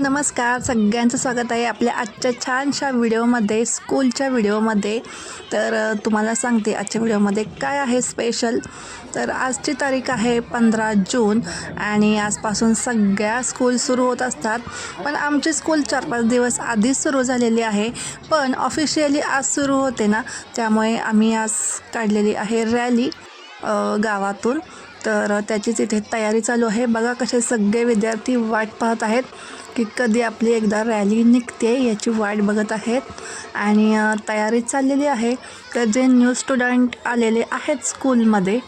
नमस्कार. सगळ्यांचं स्वागत आहे आपल्या आजच्या छानशा व्हिडिओमध्ये स्कूलच्या व्हिडिओमध्ये. तर तुम्हाला सांगते आजच्या व्हिडिओमध्ये काय आहे स्पेशल. तर आजची तारीख आहे पंधरा जून आणि आजपासून सगळ्या स्कूल सुरू होत असतात. पण आमची स्कूल चार पाच दिवस आधीच सुरू झालेली आहे. पण ऑफिशियली आज सुरू होते ना त्यामुळे आम्ही आज काढलेली आहे रॅली गावातून. तर त्याचीच इथे तयारी चालू आहे. बघा कसे सगळे विद्यार्थी वाट पाहत आहेत. की कधी आपली एकदा रॅली निघते याची वाट बघत आहेत. आणि तयारी चाललेली आहे. तर जे न्यू स्टुडंट आलेले आहेत स्कूलमध्ये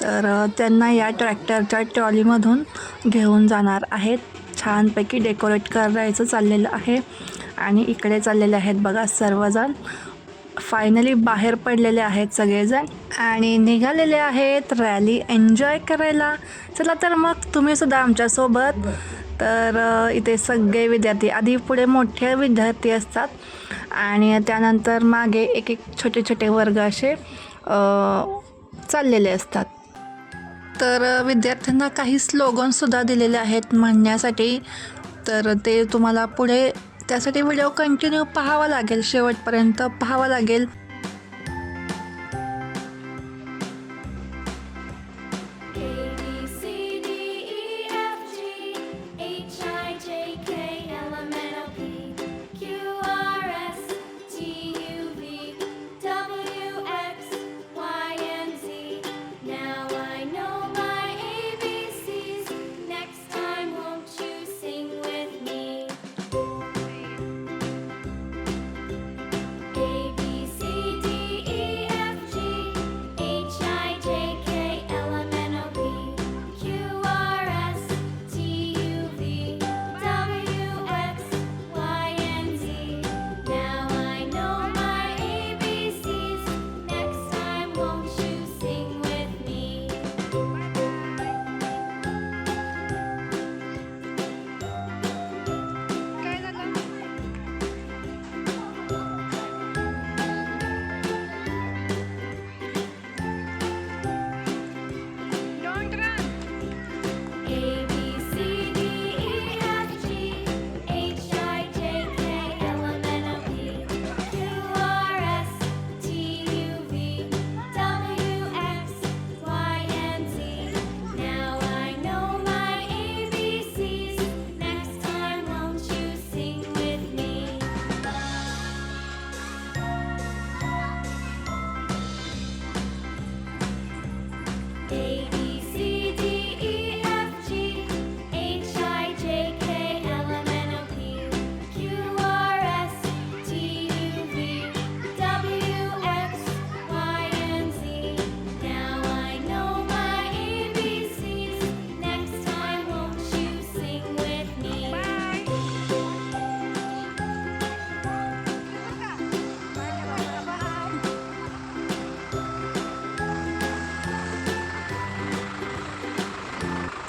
तर त्यांना या ट्रॅक्टरच्या ट्रॉलीमधून घेऊन जाणार आहेत. छानपैकी डेकोरेट करायचं चाललेलं आहे. आणि इकडे चाललेले आहेत बघा सर्वजण. फायनली बाहेर पडलेले आहेत सगळेजण. आणि निघालेले आहेत रॅली एन्जॉय करायला. चला तर मग तुम्हीसुद्धा आमच्यासोबत तर इथे सगळे विद्यार्थी आधी पुढे मोठे विद्यार्थी असतात आणि त्यानंतर मागे एक एक छोटे छोटे वर्ग असे चाललेले असतात. तर विद्यार्थ्यांना काही स्लोगनसुद्धा दिलेले आहेत म्हणण्यासाठी. तर ते तुम्हाला पुढे त्यासाठी व्हिडिओ कंटिन्यू पाहावा लागेल शेवटपर्यंत पाहावा लागेल.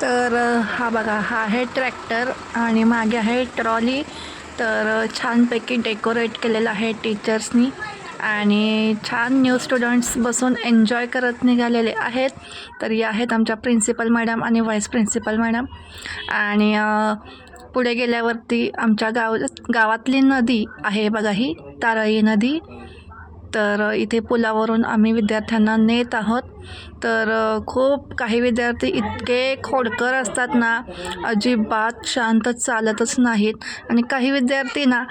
तर हा बघा हा आहे ट्रॅक्टर आणि मागे आहे ट्रॉली. तर छानपैकी डेकोरेट केलेलं आहे टीचर्सनी. आणि छान न्यू स्टुडंट्स बसून एन्जॉय करत निघालेले आहेत. तर या आहेत आमच्या प्रिन्सिपल मॅडम आणि व्हाईस प्रिन्सिपल मॅडम. आणि पुढे गेल्यावरती आमच्या गाव गावातली नदी आहे बघा ही तारळी नदी. तर इथे पुलावरून आम्ही विद्यार्थ्यांना नेत आहोत. तर खूप काही विद्यार्थी इतके खोडकर असतात ना अजिबात शांत चालतच नाहीत. आणि काही विद्यार्थी ना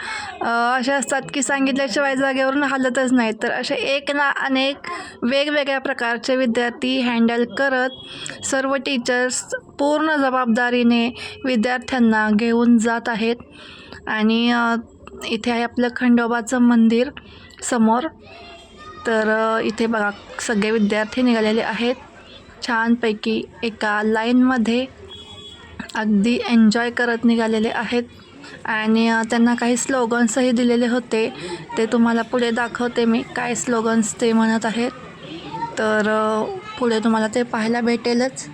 असे असतात की सांगितल्याशिवाय जागेवरून हलतच नाहीत. तर असे एक ना अनेक वेगवेगळ्या प्रकारचे विद्यार्थी हँडल करत सर्व टीचर्स पूर्ण जबाबदारीने विद्यार्थ्यांना घेऊन जात आहेत. आणि इथे आहे आपलं खंडोबाचं मंदिर. समोर. तर इथे बघा सगळे विद्यार्थी निघालेले आहेत. छानपैकी एका लाईनमध्ये अगदी एन्जॉय करत निघालेले आहेत. आणि त्यांना काही स्लोगन्सही दिलेले होते. ते तुम्हाला पुढे दाखवते मी काय स्लोगन्स ते म्हणत आहेत. तर पुढे तुम्हाला ते पाहायला भेटेलच.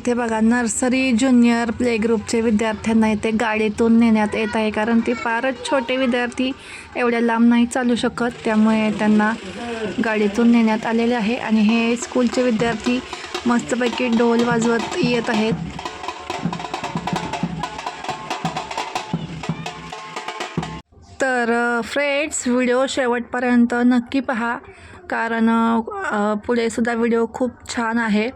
इथे बघा नर्सरी ज्युनियर प्ले ग्रुपचे विद्यार्थ्यांना इथे गाडीतून नेण्यात येत आहे. कारण ते फारच छोटे विद्यार्थी एवढ्या लांब नाही चालू शकत. त्यामुळे त्यांना गाडीतून नेण्यात आलेले आहे. आणि हे स्कूलचे विद्यार्थी मस्तपैकी ढोल वाजवत येत आहेत. तर फ्रेंड्स व्हिडिओ शेवटपर्यंत नक्की पहा. कारण पुढेसुद्धा पुढे सुद्धा व्हिडिओ खूप छान आहे.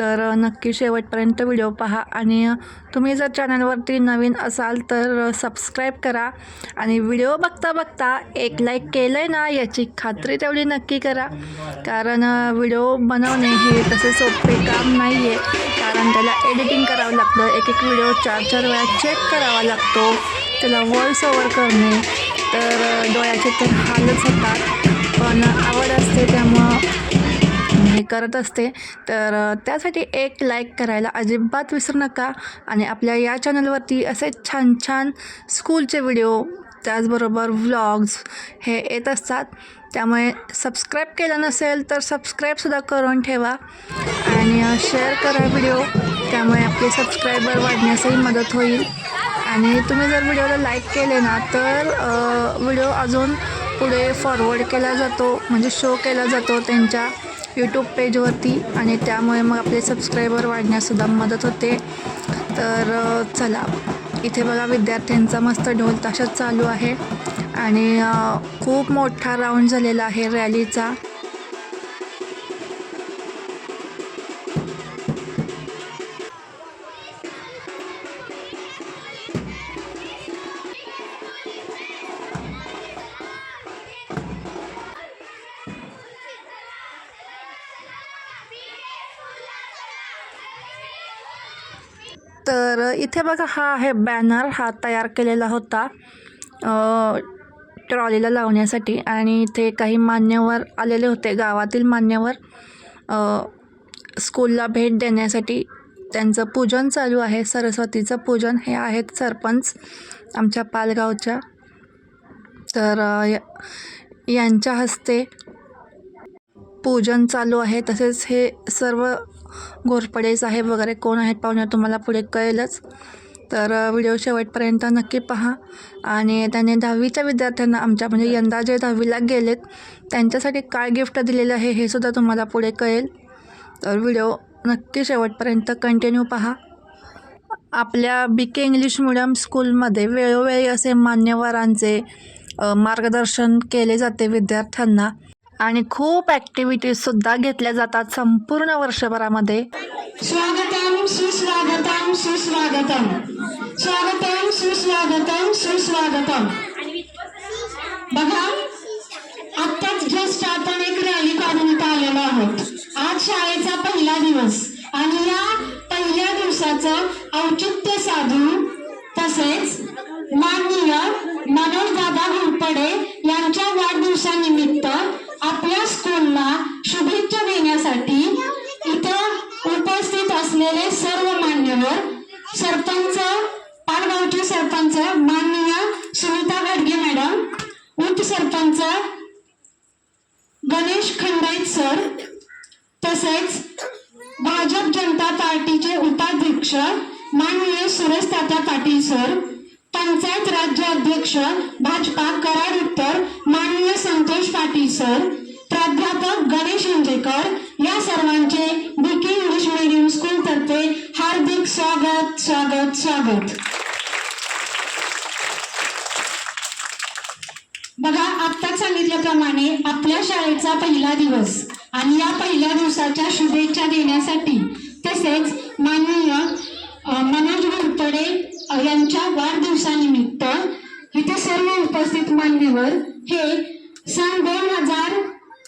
तर नक्की शेवटपर्यंत व्हिडिओ पहा आणि तुम्ही जर चॅनलवरती नवीन असाल तर सबस्क्राईब करा आणि व्हिडिओ बघता बघता एक लाईक केलं आहे ना याची खात्री तेवढी नक्की करा. कारण व्हिडिओ बनवणे हे तसे सोपे काम नाही आहे कारण त्याला एडिटिंग करावं लागतं एक एक व्हिडिओ चार चार वेळा चेक करावा लागतो. त्याला व्हॉइस ओवर करणे तर डोळ्याचे तर हालच होतात. पण आवड असते त्यामुळं हे करत असते. तर त्यासाठी एक लाईक करायला अजिबात विसरू नका आणि आपल्या या चॅनलवरती असे छान छान स्कूलचे व्हिडिओ त्याचबरोबर व्लॉग्स हे येत असतात. त्यामुळे सबस्क्राईब केलं नसेल तर सबस्क्राईबसुद्धा करून ठेवा आणि शेअर करा व्हिडिओ त्यामुळे आपले सबस्क्रायबर वाढण्यासही मदत होईल. आणि तुम्ही जर व्हिडिओला लाईक केले ना तर व्हिडिओ अजून पुढे फॉरवर्ड केला जातो म्हणजे शो केला जातो त्यांच्या यूट्यूब पेजवरती आणि त्यामुळे मग आपले सबस्क्रायबर वाढण्यासुद्धा मदत होते. तर चला. इथे बघा विद्यार्थ्यांचा मस्त ढोल ताशात चालू आहे. आणि खूप मोठा राऊंड झालेला आहे रॅलीचा इथे बघा हा आहे बॅनर हा तयार केलेला होता ट्रॉलीला लावण्यासाठी. आणि इथे काही मान्यवर आलेले होते गावातील मान्यवर स्कूलला भेट देण्यासाठी. त्यांचं पूजन चालू आहे सरस्वतीचं पूजन. हे आहेत सरपंच आमच्या पालगावच्या. तर यांच्या हस्ते पूजन चालू आहे. तसेच हे सर्व घोरपडे साहेब वगैरे कोण आहेत पाहुणे तुम्हाला पुढे कळेलच. तर व्हिडिओ शेवटपर्यंत नक्की पहा. आणि त्याने दहावीच्या विद्यार्थ्यांना आमच्या म्हणजे यंदा जे दहावीला गेलेत त्यांच्यासाठी काय गिफ्ट दिलेलं आहे हे सुद्धा तुम्हाला पुढे कळेल. तर व्हिडिओ नक्की शेवटपर्यंत कंटिन्यू पहा. आपल्या बी के इंग्लिश मिडियम स्कूलमध्ये वेळोवेळी असे मान्यवरांचे मार्गदर्शन केले जाते विद्यार्थ्यांना. आणि खूप ॲक्टिव्हिटीजसुद्धा घेतल्या जातात संपूर्ण वर्षभरामध्ये. स्वागतम सुस्वागतम सुस्वागतम. स्वागतम सुस्वागतम सुस्वागतम. बघा आत्ताच जस्ट आपण एक रॅली काढून इथं आलेलो आहोत. आज शाळेचा पहिला दिवस. आणि या पहिल्या दिवसाचं औचित्य साधून तसेच माननीय मनोज दादा घोरपडे यांच्या वाढदिवसानिमित्त आपल्या स्कूलला शुभेच्छा देण्यासाठी इथं उपस्थित असलेले सर्व मान्यवर सरपंच पालगावचे सरपंच माननीय सुनीता गाडगे मॅडम उपसरपंच गणेश खंडाईत सर तसेच भाजप जनता पार्टीचे उपाध्यक्ष माननीय सुरेश तात्या पाटील सर पंचायत राज्य अध्यक्ष भाजपा कराड उत्तर माननीय संतोष पाटील सर प्राध्यापक गणेश इंजेकर या सर्वांचे बीके इंग्लिश मीडियम स्कूल तर्फे हार्दिक स्वागत स्वागत स्वागत. बघा आत्ताच सांगितल्याप्रमाणे आपल्या शाळेचा पहिला दिवस आणि या पहिल्या दिवसाच्या शुभेच्छा देण्यासाठी तसेच माननीय मनोज घोरपडे यांच्या वाढदिवसानिमित्त इथे सर्व उपस्थित मान्यवर हे सन दोन हजार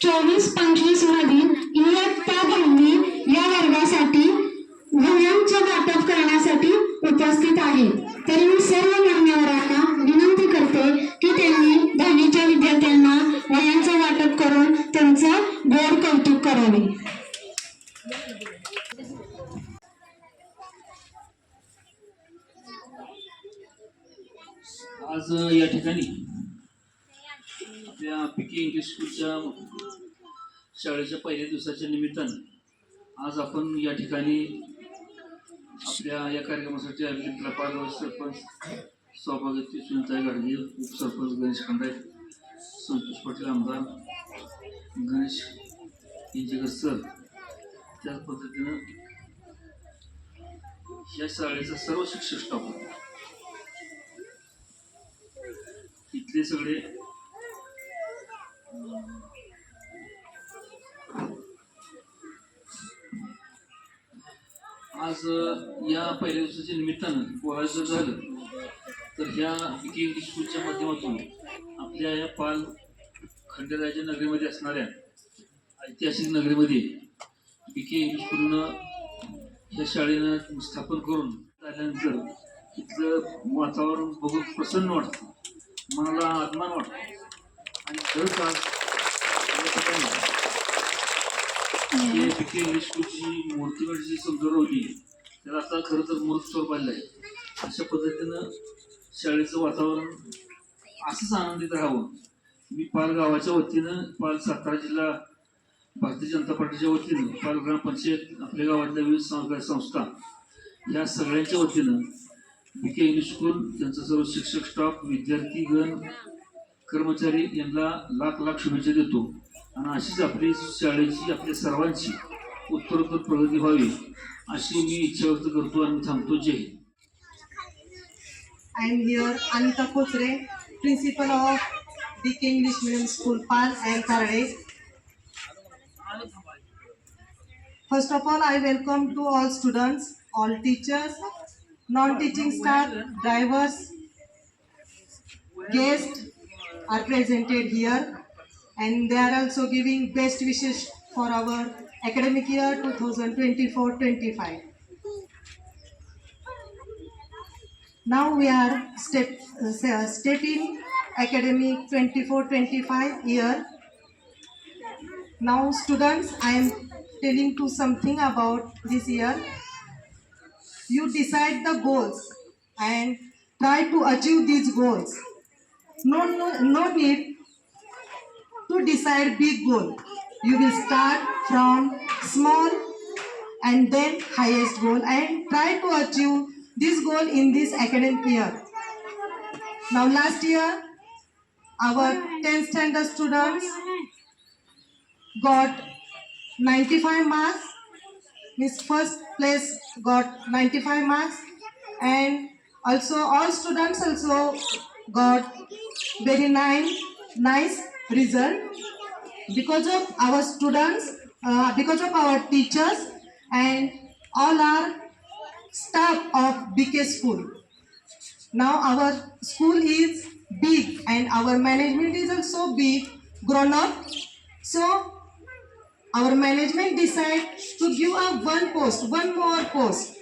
चोवीस पंचवीस मधील इयत्ता दहावी या वर्गासाठी गुणांचे वाटप करण्यासाठी उपस्थित आहे. तरी मी सर्व मान्यवरांना विनंती करते की त्यांनी दहावीच्या विद्यार्थ्यांना वयांचं वाटप करून त्यांचं गोड कौतुक करावे. आज या ठिकाणी आपल्या पिके इंग्लिश स्कूलच्या शाळेच्या पहिल्या दिवसाच्या निमित्तानं आज आपण या ठिकाणी आपल्या या कार्यक्रमासाठी आपले पालगाव सरपंच सौभाग्यवती सुनीताई गाडगे उपसरपंच गणेश खंडाय संतोष पाटील आमदार गणेश इंजेकर सर त्याच पद्धतीनं या शाळेचा सर्व शिक्षक स्टाफ इथले सगळे. आज या पहिल्या दिवसाच्या निमित्तानं बोलायचं झालं तर ह्या इंग्लिश स्कूलच्या माध्यमातून आपल्या या पाल खंडेराच्या नगरीमध्ये असणाऱ्या ऐतिहासिक नगरीमध्ये विकी इंग्लिश स्कूलनं ह्या शाळेनं स्थापन करून आल्यानंतर तिथलं वातावरण बघून प्रसन्न वाटतं. मनाला अभिमान वाटतो. आणि खरंच आज या ठिकाणी हे विखे इंग्लिश स्कूलची त्याला आता खरं तर मूर्त स्वरूप आलेलं आहे. अशा पद्धतीनं शाळेचं वातावरण असंच आनंदित राहावं. मी पाल गावाच्या वतीनं पाल सातारा जिल्हा भारतीय जनता पार्टीच्या वतीनं पाल ग्रामपंचायत आपल्या गावातल्या विविध सहकारी संस्था या सगळ्यांच्या वतीनं विके इंग्लिश स्कूल त्यांचा सर्व शिक्षक स्टाफ विद्यार्थीगण कर्मचारी यांना लाख लाख शुभेच्छा देतो. आणि अशीच आपली शाळेची आपल्या सर्वांची उत्तरोत्तर प्रगती व्हावी अशी मी इच्छा व्यक्त करतो आणि थांबतो. जे I am here Anita Kochare principal of D K English medium school Pal and Karale first of all I welcome to all students all teachers non-teaching staff, drivers, guests are presented here and they are also giving best wishes for our academic year 2024-25. Now we are step uh, stepping academic 24-25 year. Now students, I am telling you something about this year. You decide the goals and try to achieve these goals. No, no, no need to decide big goal. You will start from small and then highest goal and try to achieve this goal in this academic year. Now last year our 10th standard students got 95 marks means first place got 95 marks and also all students also got very nice nice result because of our students uh, because of our teachers and all our staff of BK school. Now our school is big and our management is also big, grown up. So our management decide to give up one post, one more post.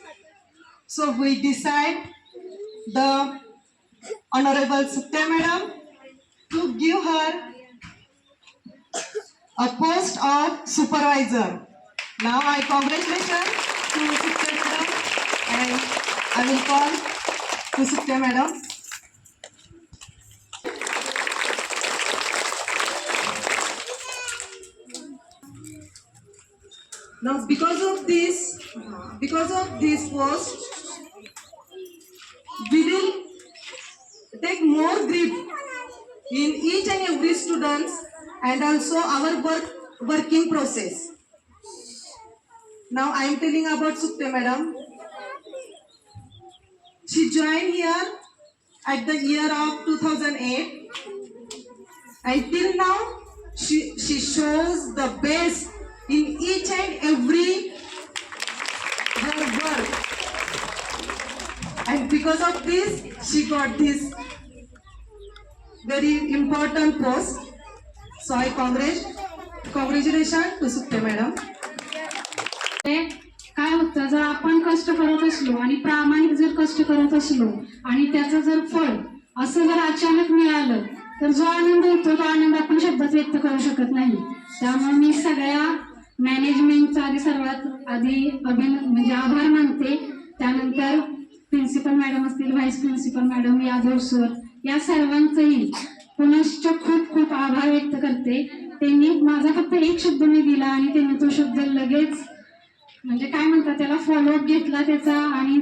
So we decide the Honorable Sukta Madam to give her a post of supervisor. Now I congratulate to Sukta Madam and I will call to Sukta Madam. Now because of this, because of this post, we will take more grip in each and every students and also our work working process. Now I am telling about Sukte madam. She joined here at the year of 2008. Until now, she, she shows the best in each and every her work. And because of this, she got this very important post. So I congratulate, congratulations to Sukte madam. काय होतं जर आपण कष्ट करत असलो आणि प्रामाणिक जर कष्ट करत असलो आणि त्याचं जर फळ असं जर अचानक मिळालं तर जो आनंद होतो तो आनंद आपण शब्दात व्यक्त करू शकत नाही त्यामुळे मी सगळ्या मॅनेजमेंटचा आधी सर्वात आधी अभिन म्हणजे आभार मानते. त्यानंतर प्रिन्सिपल मॅडम असतील vice principal madam Yadav sir या सर्वांचंही पुनश्च खूप खूप आभार व्यक्त करते. त्यांनी माझा फक्त एक शब्द मी दिला आणि त्यांनी तो शब्द लगेच म्हणजे काय म्हणतात त्याला फॉलोअप घेतला त्याचा आणि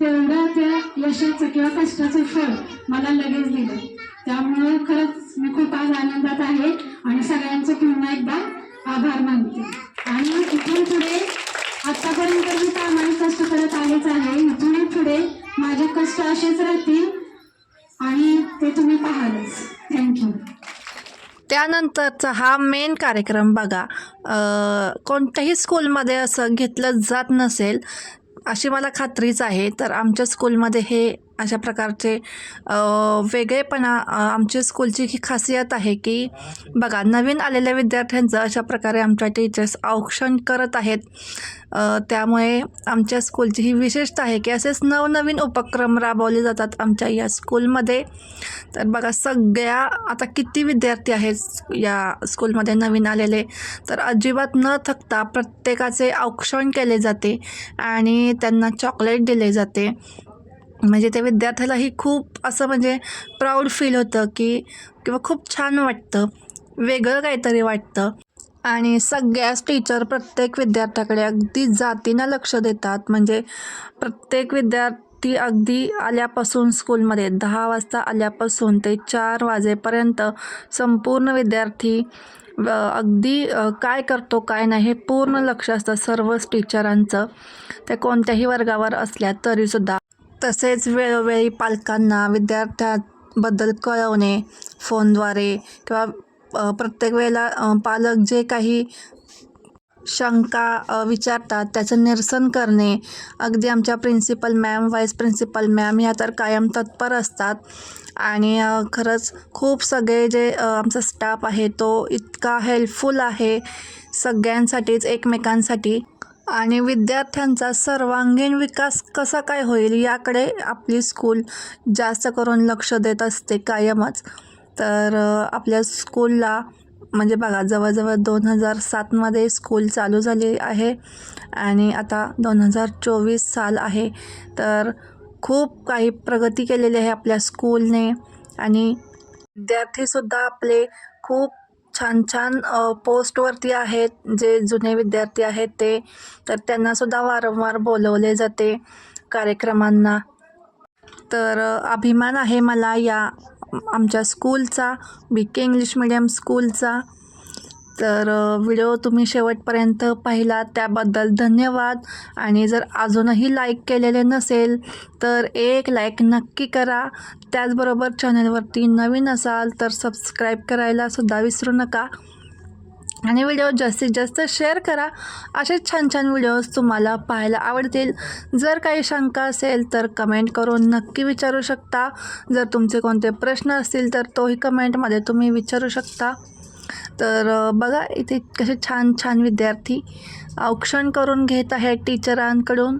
तेवढं त्या यशाचं किंवा कष्टाचं फळ मला लगेच दिलं. त्यामुळं खरंच मी खूप आज आनंदात आहे आणि सगळ्यांचं पुन्हा एकदा आभार मानते. आणि इथून पुढे आतापर्यंत मी प्रामाणिक कष्ट करत आलेच आहे. इथून पुढे माझे कष्ट असेच राहतील आणि ते तुम्ही पाहालच. थँक्यू त्यानंतरचा हा मेन कार्यक्रम बघा. कोणत्याही स्कूलमध्ये असं घेतलं जात नसेल अशी मला खात्रीच आहे. तर आमच्या स्कूलमध्ये हे अशा प्रकारचे वेगळेपणा आमच्या स्कूलची ही खासियत आहे की बघा नवीन आलेल्या विद्यार्थ्यांचं अशा प्रकारे आमच्या टीचर्स औक्षण करत आहेत. त्यामुळे आमच्या स्कूलची ही विशेषता आहे की असेच नवनवीन उपक्रम राबवले जातात आमच्या या स्कूलमध्ये तर बघा सगळ्या आता किती विद्यार्थी आहेत या स्कूलमध्ये नवीन आलेले? तर अजिबात न थकता प्रत्येकाचे औक्षण केले जाते आणि त्यांना चॉकलेट दिले जाते. म्हणजे त्या विद्यार्थ्यालाही खूप असं म्हणजे प्राऊड फील होतं की किंवा खूप छान वाटतं. वेगळं काहीतरी वाटतं. आणि सगळ्याच टीचर प्रत्येक विद्यार्थ्याकडे अगदी जातीनं लक्ष देतात. म्हणजे प्रत्येक विद्यार्थी अगदी आल्यापासून स्कूलमध्ये दहा वाजता आल्यापासून ते चार वाजेपर्यंत संपूर्ण विद्यार्थी अगदी काय करतो काय नाही हे पूर्ण लक्ष असतं सर्वच टीचरांचं ते कोणत्याही वर्गावर असल्या तरीसुद्धा. तसेच वेळोवेळी पालकांना विद्यार्थ्यांबद्दल कळवणे फोनद्वारे किंवा प्रत्येक वेळेला पालक जे काही शंका विचारतात त्याचं निरसन करणे. अगदी आमच्या principal ma'am vice principal ma'am ह्या तर कायम तत्पर असतात. आणि खरंच खूप सगळे जे आमचा स्टाफ आहे तो इतका हेल्पफुल आहे. सगळ्यांसाठीच एकमेकांसाठी आणि विद्यार्थ्यांचा सर्वांगीण विकास कसा काय होईल याकडे आपली स्कूल जास्त करून लक्ष देत असते कायमच. तर आपल्या स्कूलला म्हणजे बघा जवळजवळ दोन हजार सातमध्ये स्कूल चालू झाली आहे आणि आता दोन हजार चोवीस साल आहे. तर खूप काही प्रगती केलेली आहे आपल्या स्कूलने आणि विद्यार्थीसुद्धा आपले खूप छान छान पोस्टवरती आहेत जे जुने विद्यार्थी आहेत ते. तर त्यांनासुद्धा वारंवार बोलवले जाते कार्यक्रमांना. तर अभिमान आहे मला या आमच्या स्कूलचा बी के इंग्लिश मिडियम स्कूलचा. तर व्हिडिओ तुम्ही शेवटपर्यंत पाहिला त्याबद्दल धन्यवाद. आणि जर अजूनही लाईक केलेले नसेल तर एक लाईक नक्की करा. त्याचबरोबर चॅनलवरती नवीन असाल तर सबस्क्राईब करायला सुद्धा विसरू नका. आणि व्हिडिओ जास्तीत जास्त शेअर करा. असे छान छान व्हिडिओज तुम्हाला पाहायला आवडतील. जर काही शंका असेल तर कमेंट करून नक्की विचारू शकता. जर तुमचे कोणते प्रश्न असतील तर तोही कमेंटमध्ये तुम्ही विचारू शकता. तर बघा इथे कसे छान छान विद्यार्थी औक्षण करून घेत आहेत टीचरांकडून.